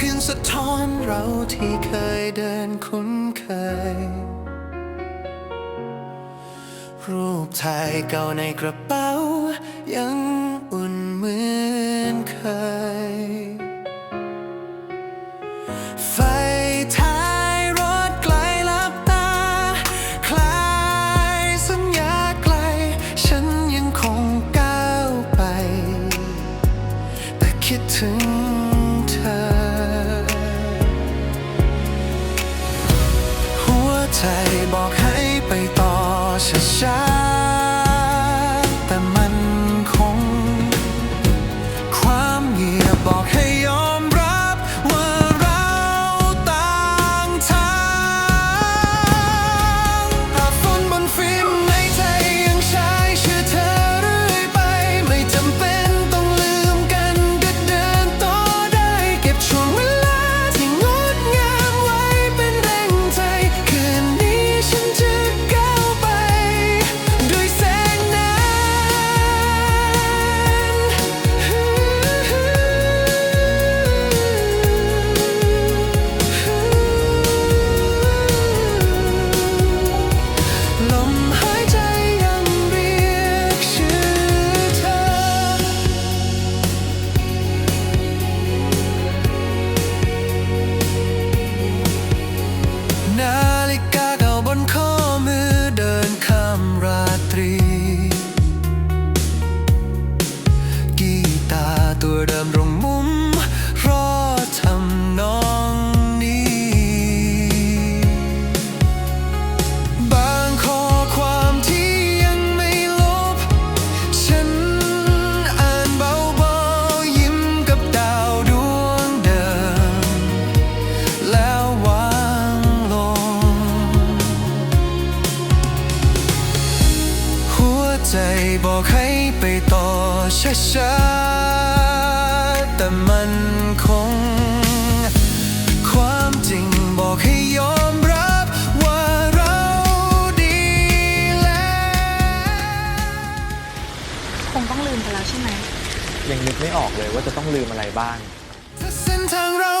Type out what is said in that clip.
พียงสะท้อนเราที่เคยเดินคุ้นเคย รูปถ่ายเก่าในกระเป๋า ยังอุ่นเหมือนเคย ต่อ นาฬิกาเก่าบนข้อมือเดินข้ามราตรี กีตาร์ตัวเดิมรงมุ บอกให้ไปต่อช้าๆแต่มันคง ความจริงบอกให้ยอมรับว่าเราดีแล้วคงต้องลืมกันแล้วใช่ไหม ยังนึกไม่ออกเลยว่าจะต้องลืมอะไรบ้าง ถ้าเส้นทางเรา